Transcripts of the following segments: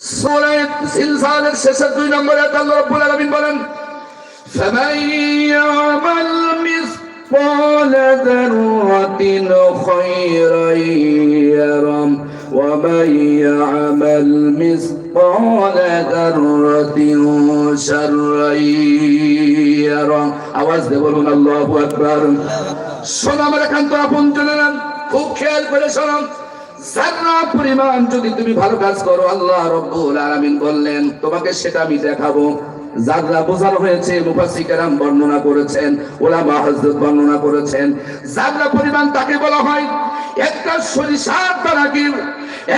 সূরা জিলজালের শেষের দুই নম্বরে আল্লাহ রাব্বুল আলামিন বলেন فمن يعمل مثقال ذرة خيرا يرم ومن يعمل مثقال ذرة شرا يرم আওয়াজ দিয়ে বলুন আল্লাহু আকবার শোনো আমার একান্ত আপন জনেরা খুব খেয়াল করে শোনো জান্নাহ পরিমাণ যদি তুমি ভালো কাজ করো, আল্লাহ রব্বুল আলামিন বললেন, তোমাকে সেটা আমি দেখাবো। জাররা বোঝানো হয়েছে, মুফাসসিকেরাম বর্ণনা করেছেন, ওলামা হযরত বর্ণনা করেছেন। জাররা পরিমাণ তাকে বলা হয় একটা সরিষার দানাকে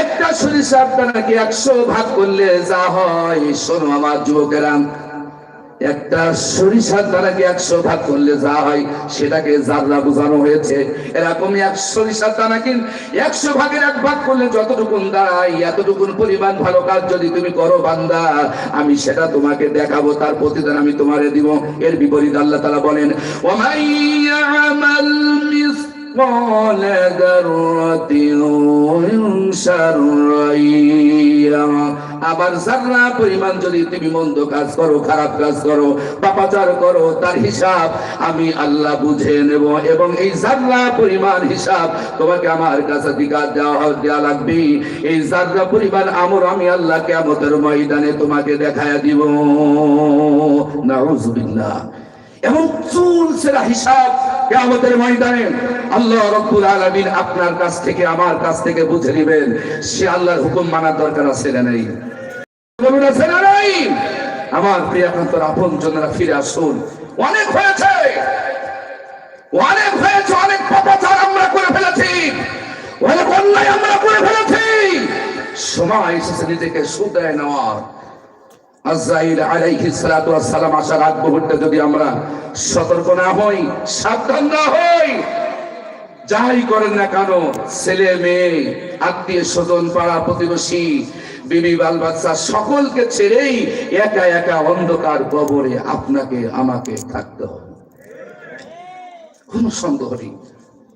একটা সরিষার দানাকে একশো ভাগ করলে যা হয়? শোনো আমার যুবকেরাম একটা সরিষার দ্বারাকে একশো ভাগ করলে যা হয় সেটাকে জাররা বোঝানো হয়েছে এরকমই এক সরিষার দানাকে একশো ভাগের এক ভাগ করলে যতটুকুন দাঁড়ায় এতটুকুন পরিমাণ ভালো কাজ যদি তুমি করো বান্দা আমি সেটা তোমাকে দেখাবো তার প্রতিদান আমি তোমারে দিব এর বিপরীত আল্লাহ তালা বলেন ওমাইয়ামাল مثقال ذرة شرا يره আবার জাররা পরিমাণ যদি তুমি মন্দ কাজ করো, খারাপ কাজ করো, পাপাচার করো, তার হিসাব আমি আল্লাহ বুঝে নেব। এবং এই জাররা পরিমাণ হিসাব তোমাকে আমার কাছে দিকা দেওয়া দেওয়া লাগবে। এই জাররা পরিমাণ আমর আমি আল্লাহ কেমতের ময়দানে তোমাকে দেখায় দিব। নাউজুবিল্লাহ। এবং চুল সেরা হিসাব কেয়ামতের ময়দানে আল্লাহ রব্বুল আলামিন আপনার কাছ থেকে, আমার কাছ থেকে বুঝে নেবেন সে আল্লাহর হুকুম মানার দরকার আছে না নাই। বলুন, আছে না নাই? আমার প্রিয়াকান্তর আপন জনেরা, ফিরে আসুন। অনেক হয়েছে। অনেক হয়েছে, অনেক পাপাচার আমরা করে ফেলেছি। অনেক অন্যায় আমরা করে ফেলেছি। সময় এসেছে নিজেকে শুধরায় নেওয়ার। আজরাইল আলাইহিস সালাতু ওয়াস সালাম আসার আগ মুহূর্তে যদি আমরা সতর্ক না হই, সাবধান না হই যাই করেন না কেন, ছেলে, মেয়ে, আত্মীয় স্বজন, পাড়া প্রতিবেশী, বিবি, বাল, বাচ্চা, সকলকে ছেড়েই একা একা অন্ধকার কবরে আপনাকে, আমাকে থাকতে হবে। কোন সন্দেহ নেই।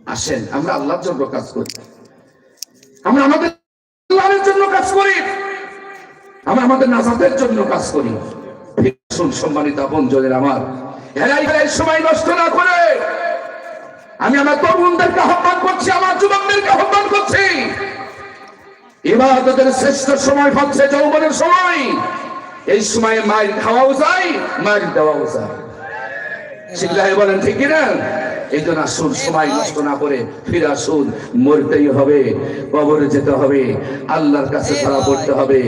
আসেন, আমরা আল্লাহর জন্য কাজ করি। আমরা আমাদের আল্লাহর জন্য কাজ করি আমরা আমাদের নাজাতের জন্য কাজ করি। সম্মানিত আপন জনের আমার সময় নষ্ট না করে আমি আমার তরুণদেরকে আহ্বান করছি, আমার যুবকদেরকে আহ্বান করছি। এবার ইবাদতের শ্রেষ্ঠ সময় হচ্ছে যৌবনের সময়। এই সময়ে মায়ের খাওয়াও যায়, মায়ের দেওয়াও যায়। বলেন, ঠিক কিনা? এই জন্য আসুন, সময় নষ্ট না করে মরতেই হবে, কবরে যেতে হবে, আল্লাহর কাছে ধরা পড়তে হবে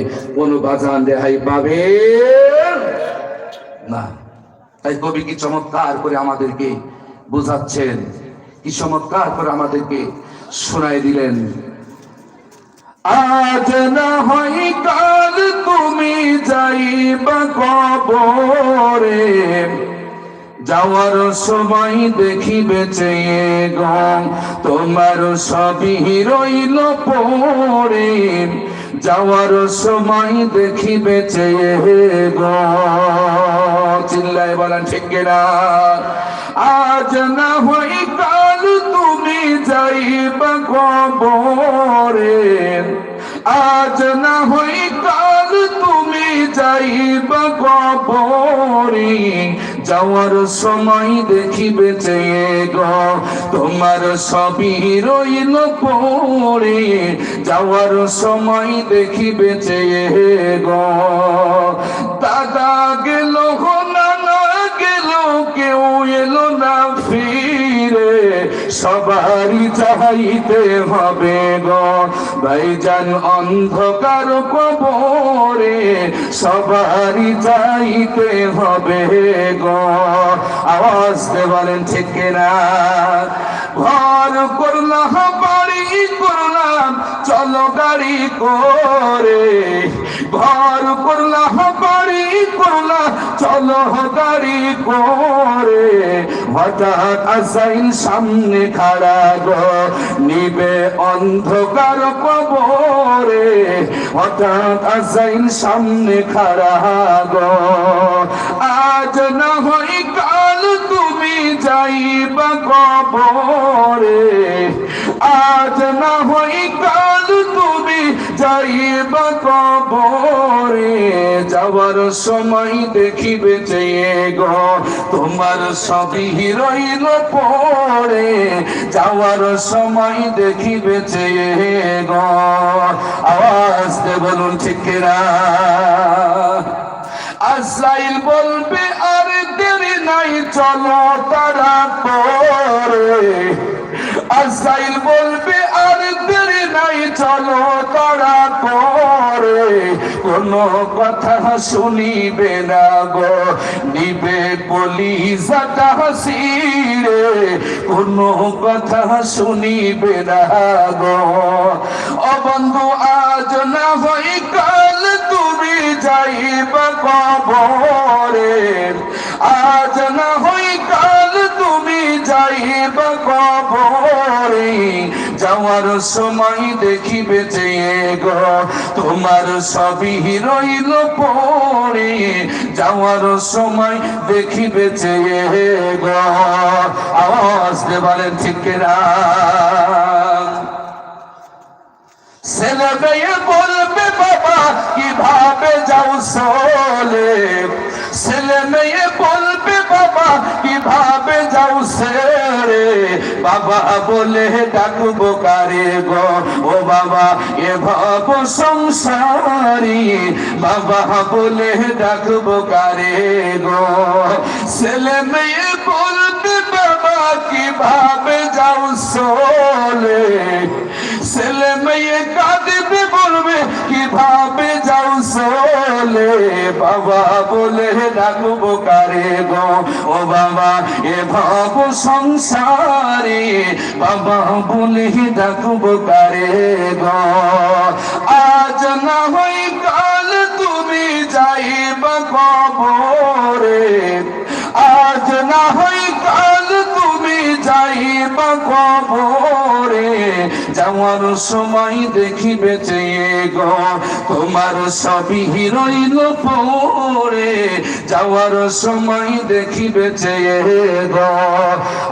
বাজান পাবে না। তাই কবি কি চমৎকার করে আমাদেরকে বোঝাচ্ছেন, কি চমৎকার করে আমাদেরকে শোনাই দিলেন। আজ না হয় কাল যাওয়ার সময় দেখি চেয়ে গম তোমার সবই রইল পড়ে যাওয়ার সময় দেখি চেয়ে গ, চিল্লায় বলেন, ঠিক কিনা? আজ না হই কাল তুমি যাইবা কবরে। আজ না হই কাল তুমি যাইবা কবরে। যাওয়ার সময় দেখিবে চেয়ে গ, তোমার সবই রইল পড়ে। যাওয়ার সময় দেখিবে চেয়ে গ, দাদা গেল নানা সবারই চাইতে হবে গো। ভাইজান অন্ধকার কবরে সবারই চাইতে হবে গো। আওয়াজ বলেন, ঠিক না ঘর করল বাড়ি করলাম, চলো গাড়ি করে। ঘর করলাম, বাড়ি করলাম, চলো গাড়ি করে। হঠাৎ আসাইল সামনে খাড়া নিবে অন্ধকার কবরে। হঠাৎ আসাইল সামনে খাড়া আজ না হয় কাল তুমি যাইবা কবরে। আজ না হয় কাল তুমি যাইবা কবরে, যাওয়ার সময় দেখিবে চেয়ে গো তোমার সবই রইল পড়ে যাওয়ার সময় দেখিবে চেয়ে গো আওয়াজ দে বলুন ঠিক না আজাইল বলবে, আর দেরি নাই, চলো তারা পরে। আজাইল বলবে, আর দেরি নাই, চলো তারা পরে কোনো কথা শুনিবে না গো, নিবে পুলিশটা হাসিরে কোনো কথা শুনিবে না গো। ও বন্ধু, আজ না হয় কাল তুমি যাইবা কবরে। আজ না হই কাল তুমি যাইবা কবরে। যাওয়ার সময় দেখিবে যে গো, তোমার সবই রইল পড়ে। যাওয়ার সময় দেখিবে যে গো, আওয়াজ দে বলেন ঠিক না ছেলে বলবে, বাবা, কীভাবে যাও বাবা বলে ডাকবো কারে গো? ও বাবা, এ ভাব সংসারী। বাবা বলে ডাকবো কারে গো? ছেলে মেয়ে বলবে, বাবা, কীভাবে যাও চলে? ছেলে মেয়ে কাঁদবে, বলবে, কীভাবে যাও চলে বাবা বলে, ডাকবো কারে গো? ও বাবা, এ ভাব সংসারে বাবা বলে, ডাকবো কারে গো? আজ না হই কাল তুমি যাইবা কবরে। আজ না হই কাল তুমি যাইবা কবরে। যাওয়ার সময় দেখি বেঁচে গো, তোমার সবই রইল পরে। যাওয়ার সময় দেখিবে গো,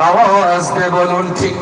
আওয়াজ দে বলুন, ঠিক